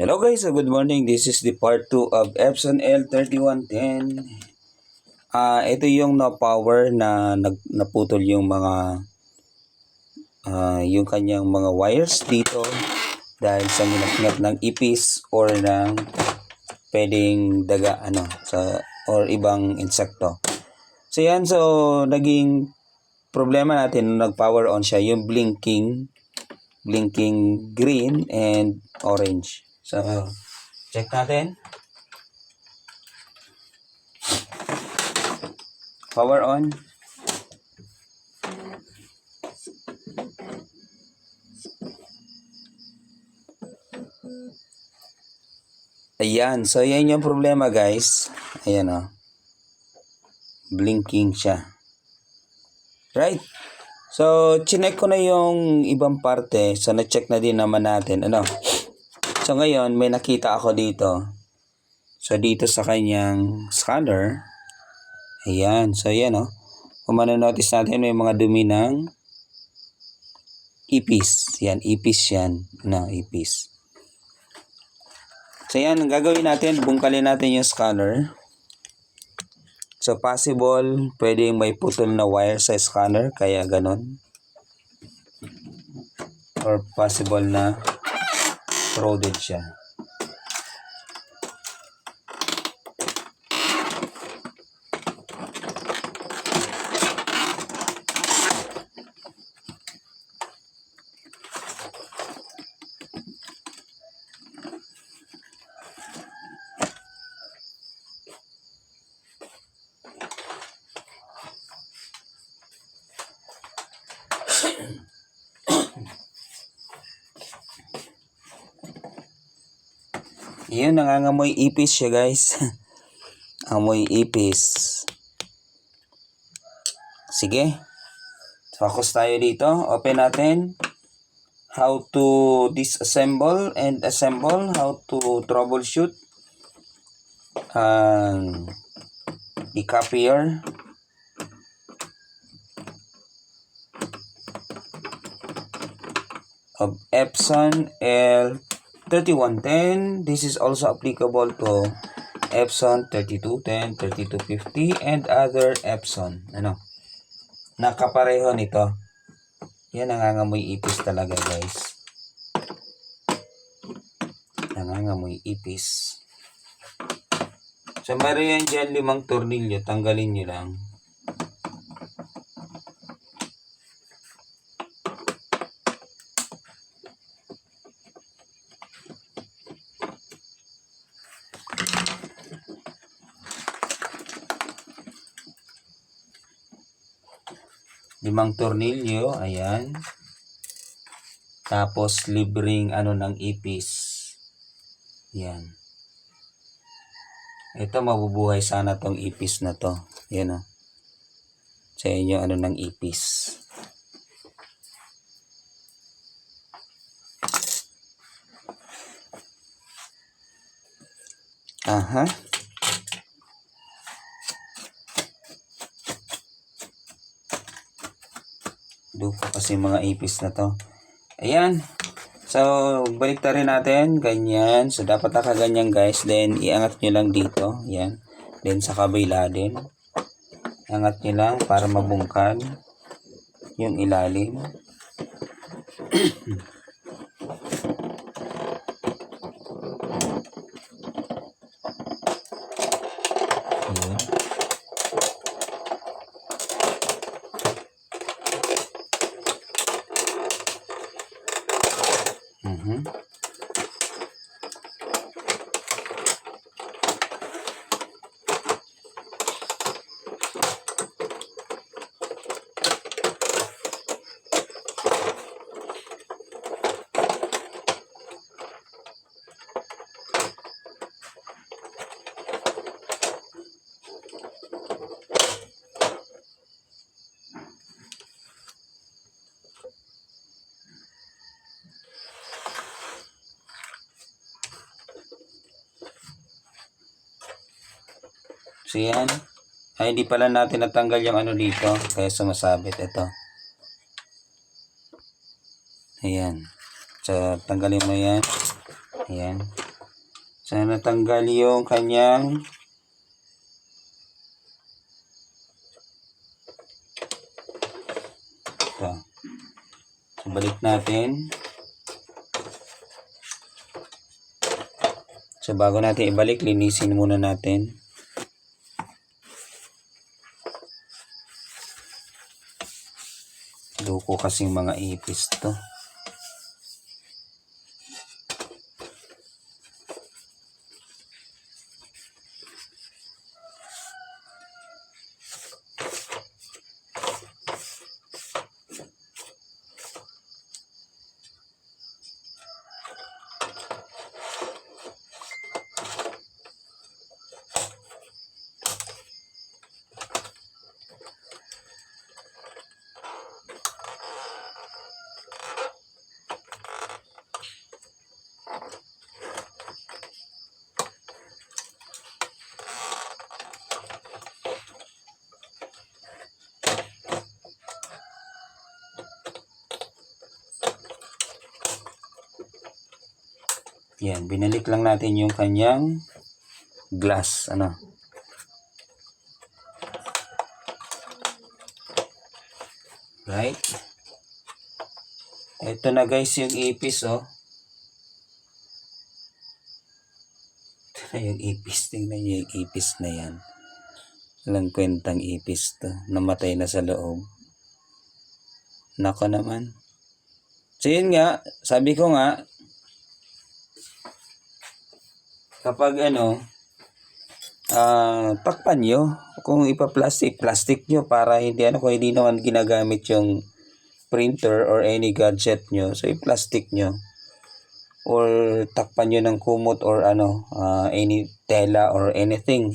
Hello guys, good morning. This is the part 2 of Epson L3110. Ah, ito yung na power na nag, naputol yung mga ah, yung kanyang mga wires dito dahil sa minaknat ng ipis or ng pwedeng daga ano sa or ibang insekto. So yan, so naging problema natin nung nag-power on siya yung blinking blinking green and orange. So, check natin. Power on. Ayan. So, yan yung problema, guys. Ayan, oh. Blinking siya. Right? So, chinek ko na yung ibang parte. So, na-check na din naman natin. Ano? So, ngayon, may nakita ako dito. So, dito sa kanyang scanner. Ayan. So, yan, oh. Kung manonotice natin, may mga dumi ng ipis. Yan, ipis yan. No, ipis. So, yan. Gagawin natin, bungkalin natin yung scanner. So, possible, pwedeng may putol na wire sa scanner, kaya ganon. Or possible na corroded siya. Yun, nangangamoy ipis siya guys. Amoy ipis. Sige. Focus tayo dito. Open natin. How to disassemble and assemble. How to troubleshoot. Ang the copier. Of Epson L3110. This is also applicable to Epson 3210, 3250, and other Epson. Ano? Nakapareho nito. Yan, nangangamoy ipis talaga, guys. Nangangamoy ipis. So, meron yan dyan limang tornilyo. Tanggalin nyo lang. Limang tornilyo, ayan. Tapos libreng ano ng ipis. Yan. Ito mabubuhay sana tong ipis na to. Yan o. Sa inyo ano ng ipis. Aha. Duko kasi mga ipis na to. Ayan. So, balik rin natin. Ganyan. So, dapat nakaganyan guys. Then, iangat nyo lang dito. Yan. Then, sa kabila din. Angat nyo lang para mabungkan yung ilalim. Ayan. Mhm. So yan. Ay, hindi pala natin natanggal yung ano dito. Kaya sumasabit ito. Ayan. So, tanggalin mo yan. Ayan. So, natanggal yung kanyang ito. So, balik natin. So, bago natin ibalik, linisin muna natin. Kasing mga ipis to. Yan, binalik lang natin yung kanyang glass, ano. Right? Ito na guys yung ipis, oh. Yung ipis. Tingnan nyo yung ipis na yan. Walang kwentang ipis to. Namatay na sa loob. Nako naman. So yun nga, sabi ko nga, kapag ano, ah takpan nyo, kung ipa-plastic, plastic nyo para hindi ano, kung hindi naman ginagamit yung printer or any gadget nyo, so i-plastic nyo. Or takpan nyo ng kumot or ano, ah, any tela or anything.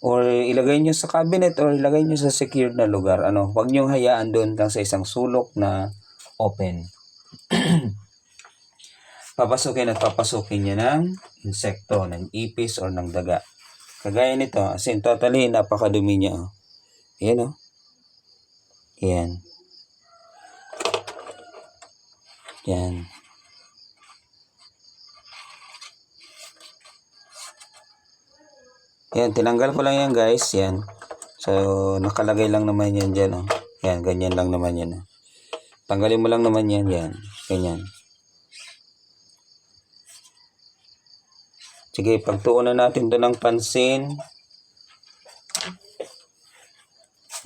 Or ilagay nyo sa cabinet or ilagay nyo sa secure na lugar. Ano, huwag nyo hayaan doon lang sa isang sulok na open. papasukin at papasukin niya ng insekto, ng ipis or ng daga. Kagaya nito, as in totally napakadumi niya. Oh. Yan oh. Yan. Yan. Yan, tinanggal ko lang yan guys. Yan. So, nakalagay lang naman yan dyan. Oh. Yan, ganyan lang naman yan. Oh. Tanggalin mo lang naman yan. Yan. Ganyan. Sige, pagtuunan natin to ng pansin.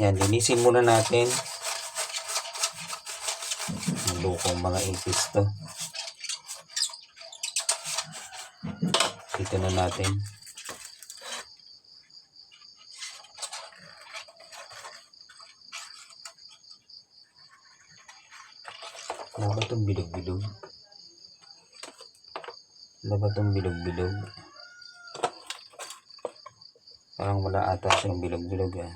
Yan, linisin muna natin. Lukong mga ipis to. Dito na natin. Ano ba itong bilog-bilog? Ano ba itong bilog-bilog? Parang wala ata siyang bilog-bilog ah.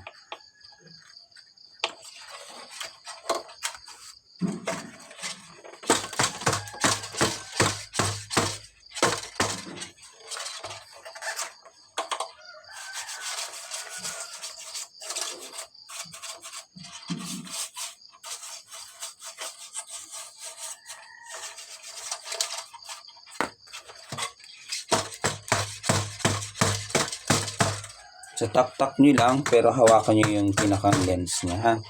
Tap-tap nyo lang, pero hawakan nyo yung pinakang lens niya, ha?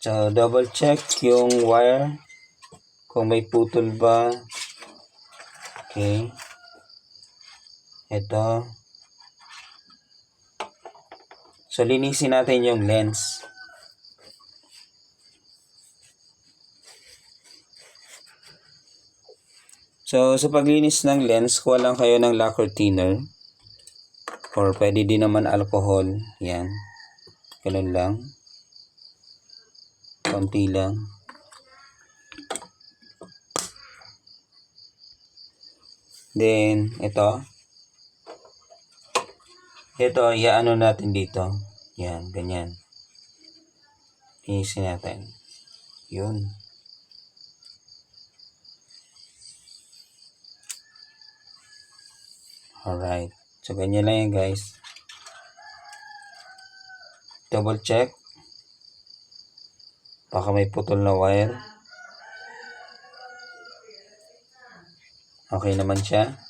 so, double check yung wire. Kung may putol ba. Okay. Ito. So, linisin natin yung lens. So, sa paglinis ng lens, kuha lang kayo ng lacquer thinner. Or pwede din naman alcohol. Yan. Ganun lang. Konti lang. Then, ito. Ito, iaano natin dito. Yan, ganyan. Linisin natin. Yun. Alright. So, ganyan lang yan guys. Double check. Baka may putol na wire. Okay naman siya.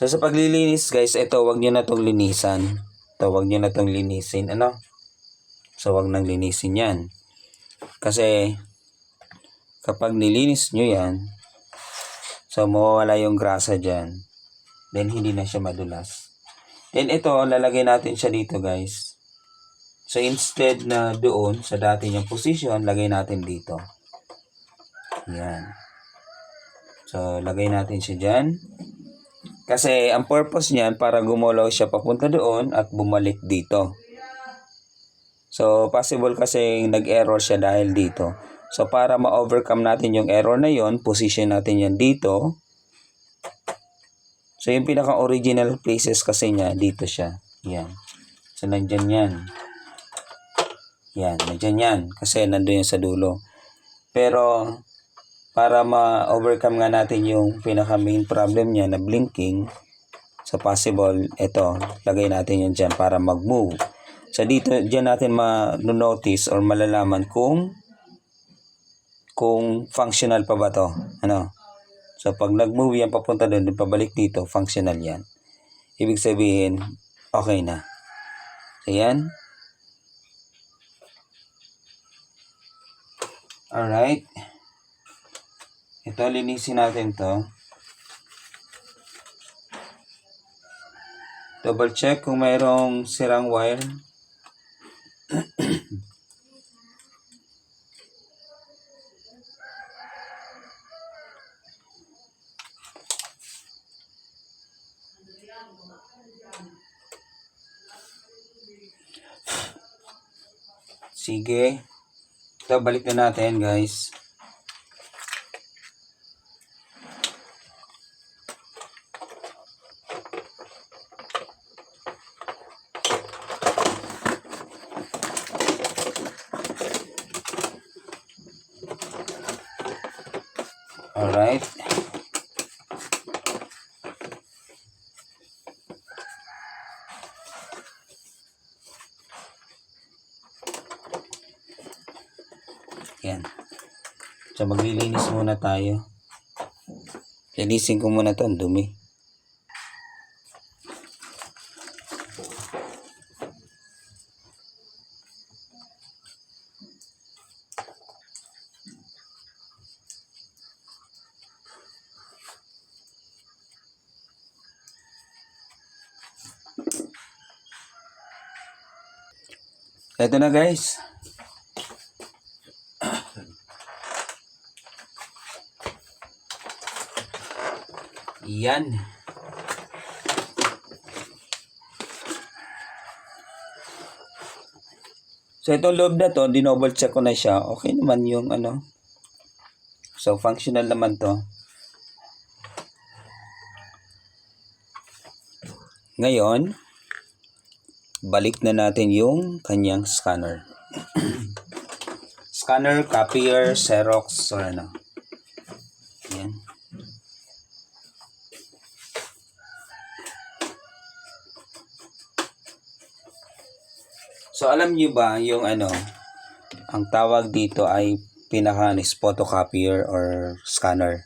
So sa paglilinis guys, ito wag niyo na tong linisan. Ito wag niyo na tong linisin, ano? So wag nang linisin 'yan. Kasi kapag nilinis nyo yan, so mawawala yung grasa dyan. Then hindi na siya madulas. Then ito, lalagay natin siya dito guys. So instead na doon sa dati niyang position, lagay natin dito. Yan. So lagay natin siya dyan. Kasi ang purpose niyan para gumalaw siya papunta doon at bumalik dito. So possible kasi nag-error siya dahil dito. So para ma-overcome natin yung error na yon, position natin yan dito. So yung pinaka-original places kasi niya, dito siya. Yan. So nandyan yan. Yan, nandyan yan. Kasi nandun yan sa dulo. Pero para ma-overcome nga natin yung pinaka main problem niya na blinking, so possible, ito, lagay natin yan dyan para mag-move. So dito, dyan natin ma-notice or malalaman kung kung functional pa ba to. Ano? So pag nag-move yan papunta doon, pabalik dito, functional yan. Ibig sabihin, okay na. So yan. Alright. Ito, linisin natin to. Double check kung mayroong sirang wire. Sige. Ito, balik na natin guys. Alright. Yan. So, maglilinis muna tayo. Linisin ko muna to, ang dumi. Ito na guys. Yan. So itong loob na to, dinoble check ko na siya. Okay naman yung ano. So functional naman to. Ngayon, balik na natin yung kanyang scanner. scanner, copier, Xerox, or ano. Yan. So alam niyo ba yung ano, ang tawag dito ay pinaka is photocopier or scanner.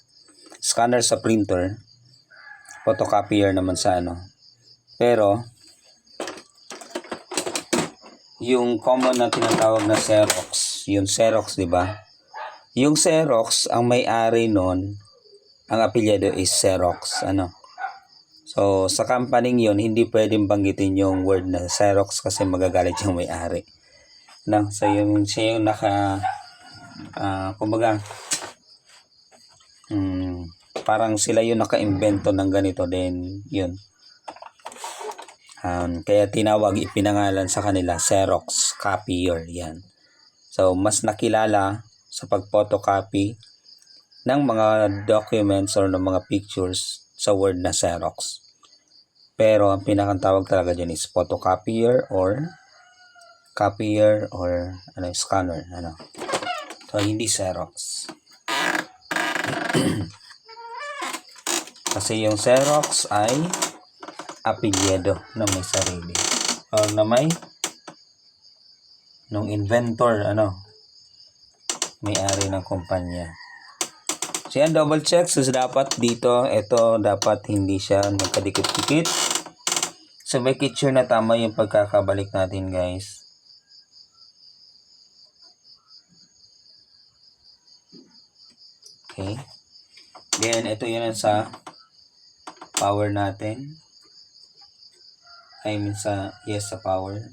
Scanner sa printer, photocopier naman sa ano. Pero yung common na tinatawag na Xerox, yung Xerox, 'di ba? Yung Xerox, ang may-ari noon, ang apelyido is Xerox, ano? So, sa company yun, hindi pwedeng banggitin yung word na Xerox kasi magagalit yung may-ari. No? So, yung, siya yung naka, ah, kumbaga, hmm, parang sila yung naka-invento ng ganito din, yun. Um, kaya tinawag, ipinangalan sa kanila, Xerox copier, yan. So, mas nakilala sa pag-photocopy ng mga documents or ng mga pictures sa word na Xerox. Pero ang pinakang tawag talaga dyan is photocopier or copier or ano, scanner. Ano. So, hindi Xerox. Kasi yung Xerox ay apelyido na may sarili. O na may nung inventor, ano, may-ari ng kumpanya. So yan, double check. So dapat dito, ito dapat hindi siya magkadikit-dikit. So make it sure na tama yung pagkakabalik natin guys. Okay. Then, ito yun sa power natin. I mean sa, yes, sa power.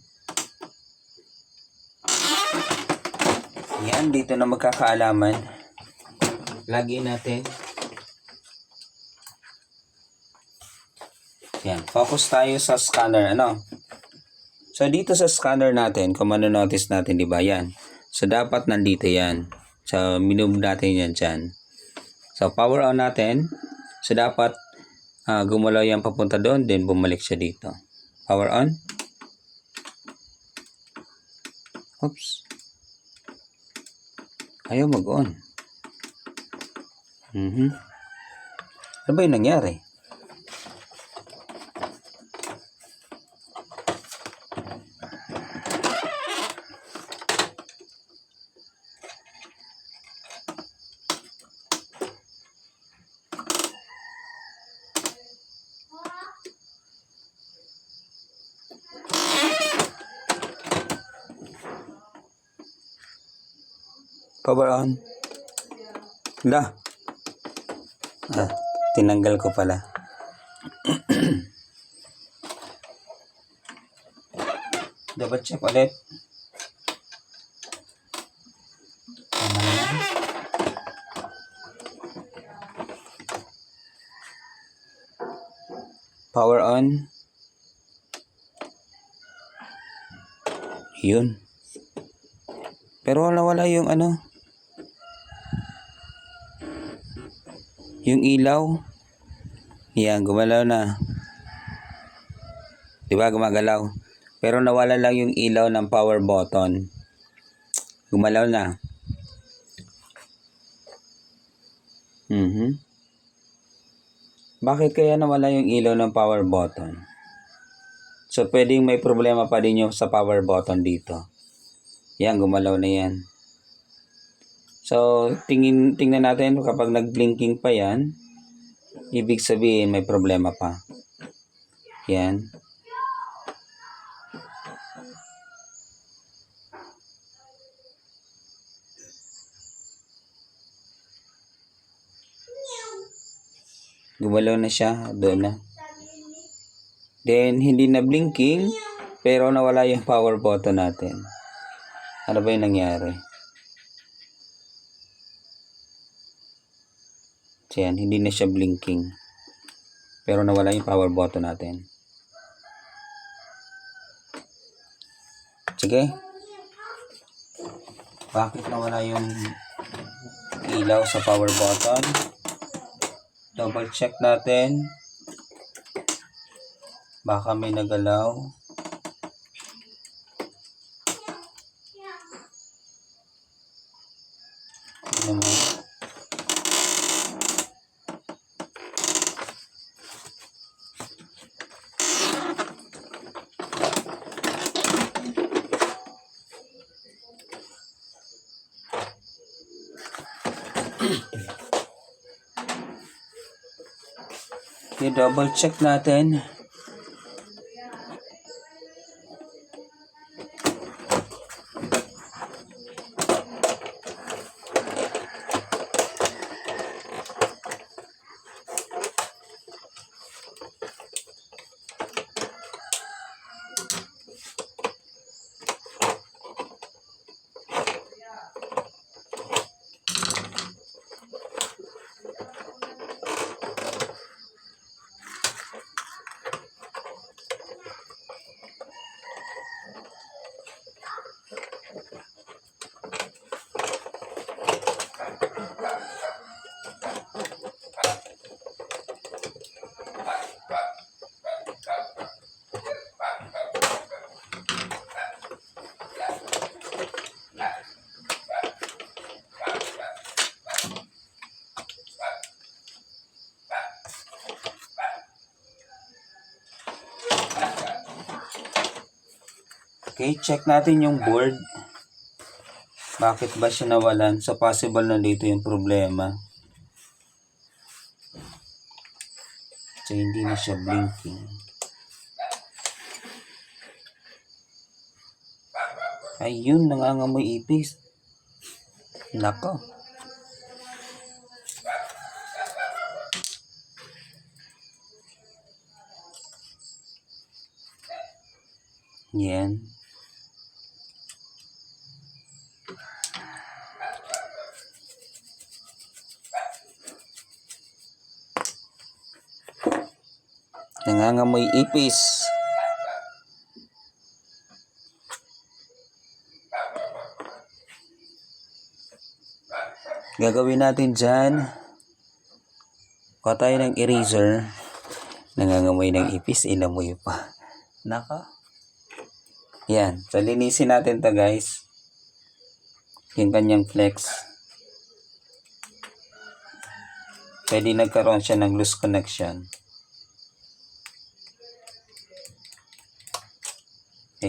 Yan, dito na magkakaalaman. Lagi natin. Yan, focus tayo sa scanner, ano? So, dito sa scanner natin, kung notice natin, di ba, yan. So, dapat nandito yan. So, minove natin yan dyan. So, power on natin. So, dapat ah, gumalaw yan papunta doon, then bumalik siya dito. Power on. Oops. Ayaw mag-on. Mhm. Ano ba yung nangyari? On. La. Ah, tinanggal ko pala. Double check ulit. Power on. Yun. Pero wala wala yung ano. Yung ilaw. Yan, gumalaw na. Di ba gumagalaw? Pero nawala lang yung ilaw ng power button. Gumalaw na. Mhm. Bakit kaya nawala yung ilaw ng power button? So, pwedeng may problema pa din yung sa power button dito. Yan, gumalaw na yan. So, tingin, tingnan natin kapag nag-blinking pa yan, ibig sabihin may problema pa. Yan. Gumalaw na siya, doon na. Then, hindi na blinking, pero nawala yung power button natin. Ano ba yung nangyari? So yan, hindi na siya blinking. Pero nawala yung power button natin. Sige. Bakit nawala yung ilaw sa power button? Double check natin. Baka may nagalaw. I-double check natin. Okay, check natin yung board. Bakit ba siya nawalan? So, possible na dito yung problema. So, hindi na siya blinking. Ayun, nangangamoy ipis. Nako. Yan. Nangangamoy ipis. Gagawin natin dyan. Kuha tayo ng eraser. Nangangamoy ng ipis, inamoy pa. Naka. Yan. So, linisin natin to guys. Yung kanyang flex. Pwede nagkaroon siya ng loose connection.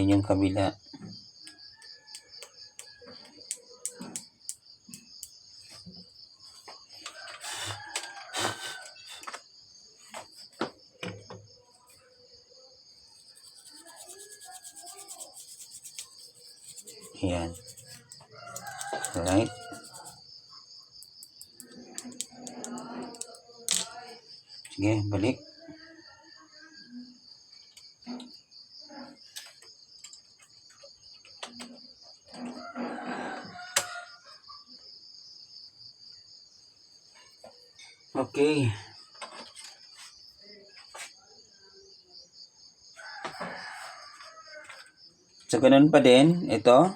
Yan yung kabila. Yan. Alright. Sige, balik. Okay. So, ganun pa din. Ito.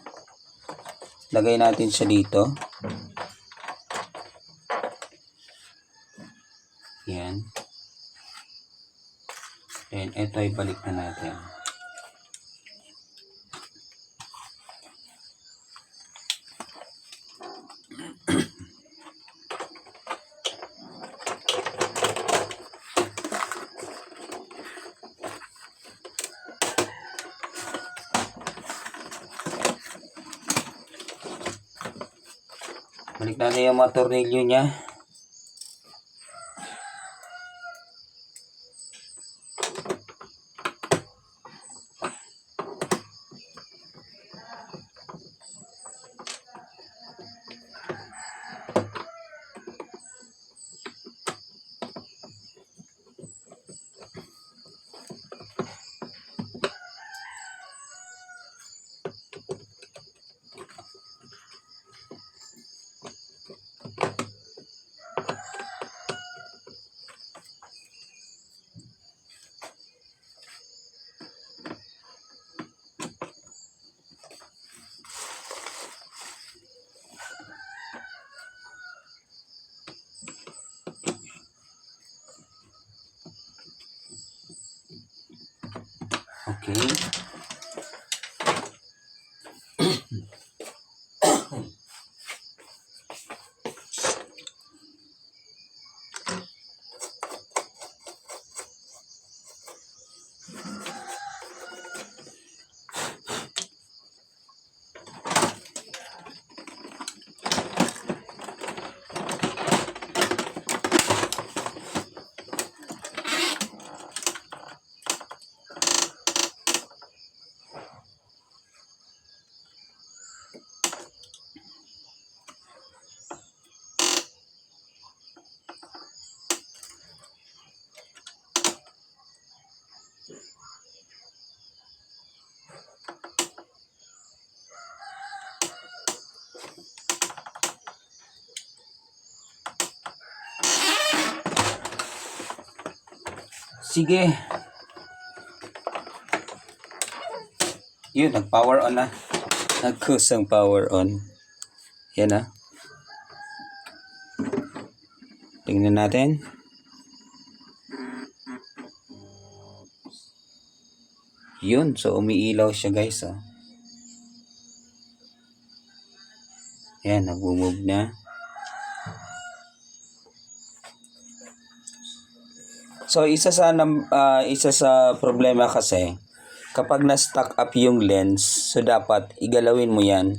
Lagay natin siya dito. Yan. Then, ito ay balik na natin. Balik natin yung mga tornilyo niya. Okay. Sige. Yun, nag-power on na. Nagkusang power on. Yan na. Tingnan natin. Yun, so umiilaw siya guys. Oh. Yan, nag-move na. So isa sa ah, isa sa problema kasi kapag na-stuck up yung lens, so dapat igalawin mo yan.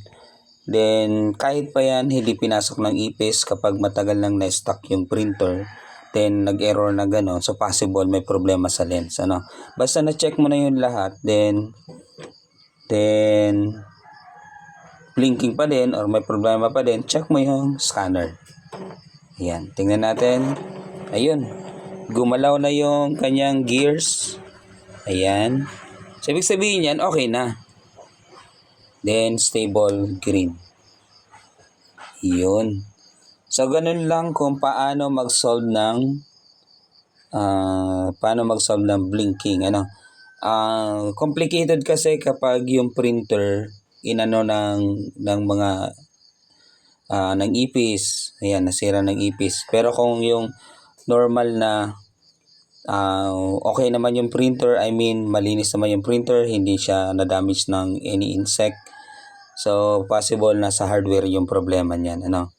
Then, kahit pa yan, hindi pinasok ng ipis kapag matagal nang na-stuck yung printer, then nag-error na gano'n, so possible may problema sa lens. Ano? Basta na-check mo na yung lahat, then, then, blinking pa din or may problema pa din, check mo yung scanner. Ayan, tingnan natin. Ayun, gumalaw na yung kanyang gears. Ayan. So, ibig sabihin yan, okay na. Then, stable green. Yun. So, ganun lang kung paano mag-solve ng ah paano mag-solve ng blinking. Ano? Ah, complicated kasi kapag yung printer inano ng ng mga ah, ng ipis. Ayan, nasira ng ipis. Pero kung yung normal na ah, okay naman yung printer, I mean, malinis naman yung printer, hindi siya na-damage ng any insect. So, possible na sa hardware yung problema niyan, ano.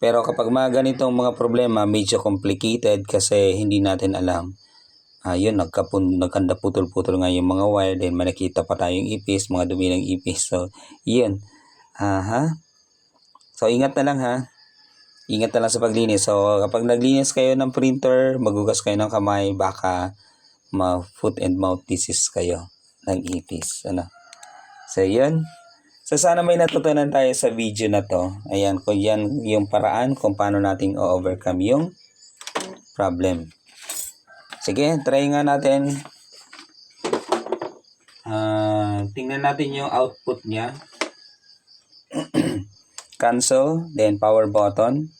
Pero kapag mga ganitong mga problema, medyo complicated kasi hindi natin alam. Ah, yun, nagkapun, nagkanda putol-putol nga yung mga wire, then may nakita pa tayong ipis, mga dumi ng ipis. So, yun. Aha. So, ingat na lang ha. Ingat na lang sa paglinis. So, kapag naglinis kayo ng printer, magugas kayo ng kamay, baka ma foot and mouth disease kayo ng ipis. Ano? So, yun. So, sana may natutunan tayo sa video na to. Ayan, kung yan yung paraan kung paano nating o-overcome yung problem. Sige, try nga natin. Ah, tingnan natin yung output niya. Cancel, then power button.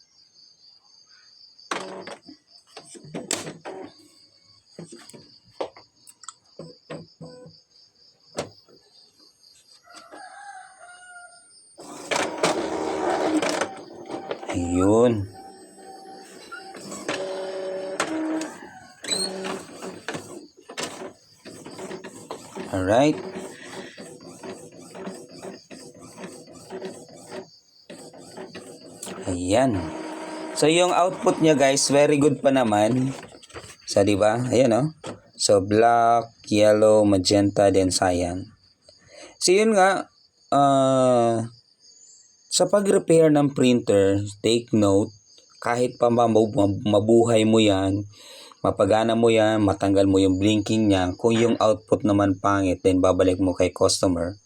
Ayun. Alright. Ayan. So, yung output niya guys, very good pa naman. So, di ba? Ayan, oh. So, black, yellow, magenta, then cyan. So, yun nga, ah, sa pag-repair ng printer, take note, kahit pa mabu- mab- mabuhay mo yan, mapagana mo yan, matanggal mo yung blinking niya, kung yung output naman pangit, then babalik mo kay customer,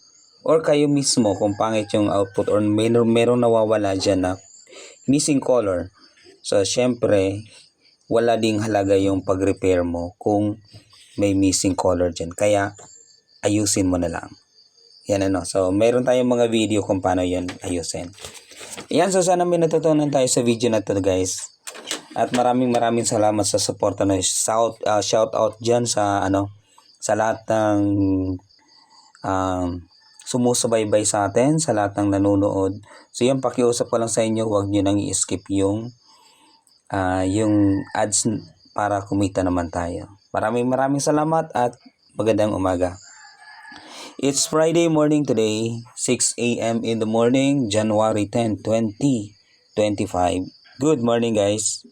or kayo mismo kung pangit yung output or meron, merong nawawala dyan na missing color. So, syempre, wala ding halaga yung pag-repair mo kung may missing color dyan. Kaya, ayusin mo na lang. Yan ano. So, meron tayong mga video kung paano yan ayusin. Yan, so sana may natutunan tayo sa video na to guys. At maraming maraming salamat sa support ano, shout, uh, shout out dyan sa ano sa lahat ng um, sumusubaybay sa atin, sa lahat ng nanonood. So yan, pakiusap ko lang sa inyo, huwag nyo nang i-skip yung ah, yung ads para kumita naman tayo. Maraming maraming salamat at magandang umaga. It's Friday morning today, 6 a.m. in the morning, January 10, 2025. Good morning, guys.